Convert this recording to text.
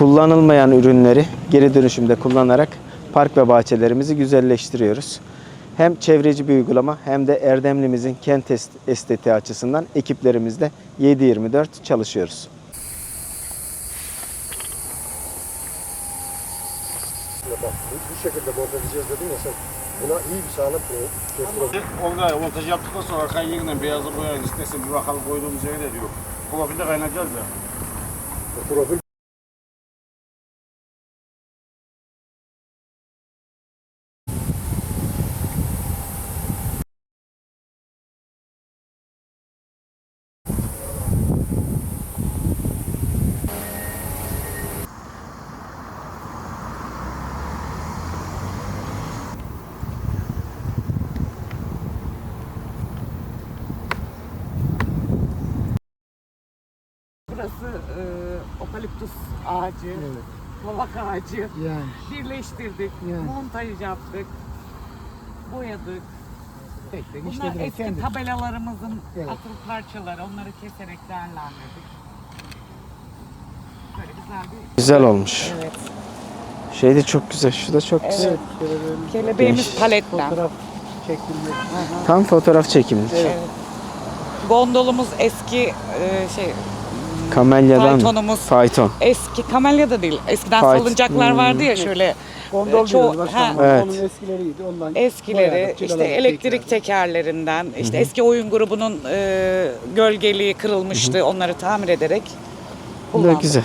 kullanılmayan ürünleri geri dönüşümde kullanarak park ve bahçelerimizi güzelleştiriyoruz. Hem çevreci bir uygulama hem de Erdemli'mizin kent est- estetiği açısından ekiplerimizle 7-24 çalışıyoruz. Bak bu, şekilde monte edeceğiz dedin ya sen. Buna iyi bir sağlam pro, şey, pro, Orada montaj yaptıktan sonra arkaya yeniden beyazı boyayın istersen bir bakalım koyduğumuz yere de diyor. Profilde kaynatacağız ya. profil Burası e, okaliptus ağacı, kavak ağacı. Yani. Birleştirdik, Yani. montaj yaptık, boyadık. Tek tek Bunlar eski kendi. tabelalarımızın Evet. atıl parçaları. Onları keserek değerlendirdik. Böyle güzel bir... Güzel olmuş. Evet. Şey de çok güzel. Şu da çok güzel. Evet. Kelebeğimiz Kelebeğimiz paletten. fotoğraf çekilmek. Tam fotoğraf çekimlik. Evet. Gondolumuz eski e, şey Kamelya'dan Faytonumuz. fayton. eski kamelya da değil. Eskiden Fayt- salıncaklar Hmm. vardı ya şöyle Gondol Çoğu- diyoruz başkanım. ha. Evet. Onun eskileriydi. Ondan eskileri işte elektrik tekrar. tekerlerinden işte eski oyun grubunun e, gölgeliği kırılmıştı onları tamir ederek da kullandık. güzel.